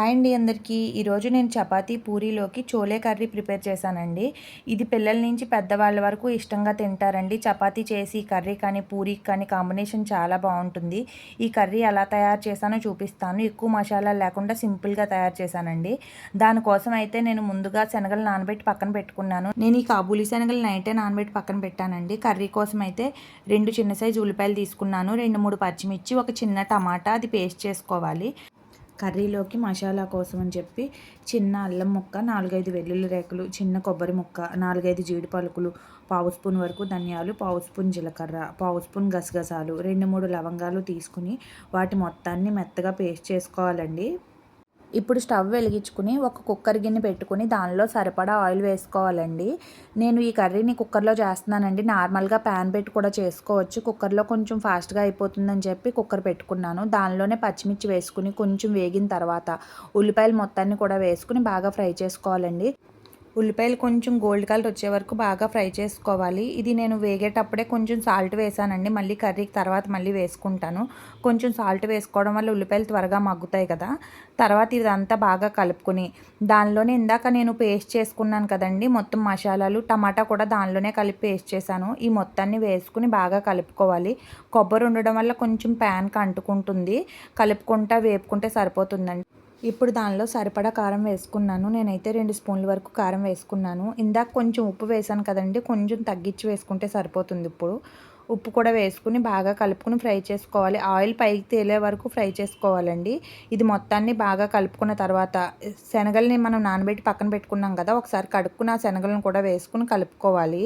Hi అండి అందరికీ. ఈరోజు నేను చపాతీ పూరీలోకి చోలే కర్రీ ప్రిపేర్ చేశానండి. ఇది పిల్లల నుంచి పెద్దవాళ్ళ వరకు ఇష్టంగా తింటారండి. చపాతీ చేసి కర్రీ కానీ పూరీ కానీ కాంబినేషన్ చాలా బాగుంటుంది. ఈ కర్రీ ఎలా తయారు చేశానో చూపిస్తాను. ఎక్కువ మసాలా లేకుండా సింపుల్గా తయారు చేశానండి. దానికోసం అయితే నేను ముందుగా శనగలు నానబెట్టి పక్కన పెట్టుకున్నాను. నేను ఈ కాబూలీ శనగలు నైటే నానబెట్టి పక్కన పెట్టానండి. కర్రీ కోసం అయితే రెండు చిన్న సైజు ఉల్లిపాయలు తీసుకున్నాను. రెండు మూడు పచ్చిమిర్చి ఒక చిన్న టమాటా అది పేస్ట్ చేసుకోవాలి. కర్రీలోకి మసాలా కోసం అని చెప్పి చిన్న అల్లం ముక్క నాలుగైదు వెల్లుల్లి రేకులు చిన్న కొబ్బరి ముక్క నాలుగైదు జీడి పలుకులు పావు స్పూన్ వరకు ధనియాలు పావు స్పూన్ జీలకర్ర పావు స్పూన్ గసగసాలు రెండు మూడు లవంగాలు తీసుకుని వాటి మొత్తాన్ని మెత్తగా పేస్ట్ చేసుకోవాలండి. ఇప్పుడు స్టవ్ వెలిగించుకుని ఒక కుక్కర్ గిన్నె పెట్టుకుని దానిలో సరిపడా ఆయిల్ వేసుకోవాలండి. నేను ఈ కర్రీని కుక్కర్లో చేస్తున్నానండి. నార్మల్గా ప్యాన్ పెట్టి కూడా చేసుకోవచ్చు. కుక్కర్లో కొంచెం ఫాస్ట్గా అయిపోతుందని చెప్పి కుక్కర్ పెట్టుకున్నాను. దానిలోనే పచ్చిమిర్చి వేసుకుని కొంచెం వేగిన తర్వాత ఉల్లిపాయలు మొత్తాన్ని కూడా వేసుకుని బాగా ఫ్రై చేసుకోవాలండి. ఉల్లిపాయలు కొంచెం గోల్డ్ కలర్ వచ్చే వరకు బాగా ఫ్రై చేసుకోవాలి. ఇది నేను వేగేటప్పుడే కొంచెం సాల్ట్ వేసానండి. మళ్ళీ కర్రీకి తర్వాత మళ్ళీ వేసుకుంటాను. కొంచెం సాల్ట్ వేసుకోవడం వల్ల ఉల్లిపాయలు త్వరగా మగ్గుతాయి కదా. తర్వాత ఇదంతా బాగా కలుపుకుని దానిలోనే ఇందాక నేను పేస్ట్ చేసుకున్నాను కదండి. మొత్తం మసాలాలు టమాటా కూడా దానిలోనే కలిపి పేస్ట్ చేశాను. ఈ మొత్తాన్ని వేసుకుని బాగా కలుపుకోవాలి. కొబ్బరి ఉండడం వల్ల కొంచెం ప్యాన్కి అంటుకుంటుంది. కలుపుకుంటా వేపుకుంటే సరిపోతుందండి. ఇప్పుడు దానిలో సరిపడా కారం వేసుకున్నాను. నేనైతే రెండు స్పూన్ల వరకు కారం వేసుకున్నాను. ఇందాక కొంచెం ఉప్పు వేసాను కదండి కొంచెం తగ్గించి వేసుకుంటే సరిపోతుంది ఇప్పుడు. ఉప్పు కూడా వేసుకుని బాగా కలుపుకుని ఫ్రై చేసుకోవాలి. ఆయిల్ పైకి తేలే వరకు ఫ్రై చేసుకోవాలండి. ఇది మొత్తాన్ని బాగా కలుపుకున్న తర్వాత శనగల్ని మనం నానబెట్టి పక్కన పెట్టుకున్నాం కదా ఒకసారి కడుక్కున్న శనగలను కూడా వేసుకుని కలుపుకోవాలి.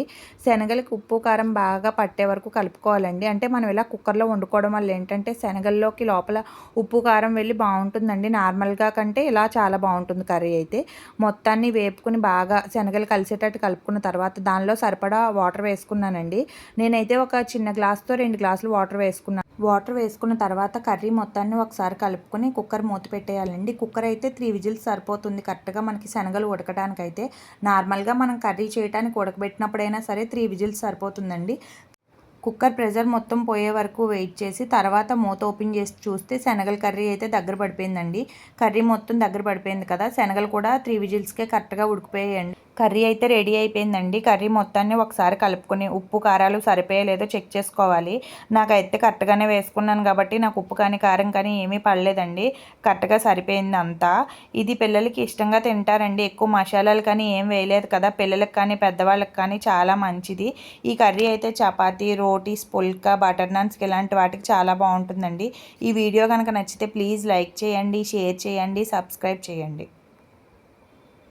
శనగలకి ఉప్పు కారం బాగా పట్టే వరకు కలుపుకోవాలండి. అంటే మనం ఇలా కుక్కర్లో వండుకోవడం వల్ల ఏంటంటే శనగల్లోకి లోపల ఉప్పు కారం వెళ్ళి బాగుంటుందండి. నార్మల్గా కంటే ఇలా చాలా బాగుంటుంది కర్రీ అయితే. మొత్తాన్ని వేపుకుని బాగా శనగలు కలిసేటట్టు కలుపుకున్న తర్వాత దానిలో సరిపడా వాటర్ వేసుకున్నానండి. నేనైతే ఒక చిన్న గ్లాస్తో రెండు గ్లాసులు వాటర్ వేసుకున్నాను వాటర్ వేసుకున్న తర్వాత కర్రీ మొత్తాన్ని ఒకసారి కలుపుకొని కుక్కర్ మూత పెట్టేయాలండి. కుక్కర్ అయితే త్రీ విజిల్స్ సరిపోతుంది. కరెక్ట్గా మనకి శనగలు ఉడకడానికైతే అయితే నార్మల్గా మనం కర్రీ చేయడానికి ఉడకబెట్టినప్పుడైనా సరే త్రీ విజిల్స్ సరిపోతుందండి. కుక్కర్ ప్రెజర్ మొత్తం పోయే వరకు వెయిట్ చేసి తర్వాత మూత ఓపెన్ చేసి చూస్తే శనగల కర్రీ అయితే దగ్గర పడిపోయిందండి. కర్రీ మొత్తం దగ్గర పడిపోయింది కదా శనగలు కూడా త్రీ విజిల్స్కే కరెక్ట్గా ఉడికిపోయాయండి. కర్రీ అయితే రెడీ అయిపోయిందండి. కర్రీ మొత్తాన్ని ఒకసారి కలుపుకొని ఉప్పు కారాలు సరిపోయలేదో చెక్ చేసుకోవాలి. నాకైతే కరెక్ట్గానే వేసుకున్నాను కాబట్టి నాకు ఉప్పు కానీ కారం కానీ ఏమీ పడలేదండి. కరెక్ట్గా సరిపోయింది అంతా ఇది పిల్లలకి ఇష్టంగా తింటారండి. ఎక్కువ మసాలాలు కానీ ఏం వేయలేదు కదా. పిల్లలకి కానీ పెద్దవాళ్ళకి కానీ చాలా మంచిది. ఈ కర్రీ అయితే చపాతీ రోటీస్ పుల్కా బటర్ నాన్స్కి ఇలాంటి వాటికి చాలా బాగుంటుందండి. ఈ వీడియో కనుక నచ్చితే ప్లీజ్ లైక్ చేయండి షేర్ చేయండి సబ్స్క్రైబ్ చేయండి.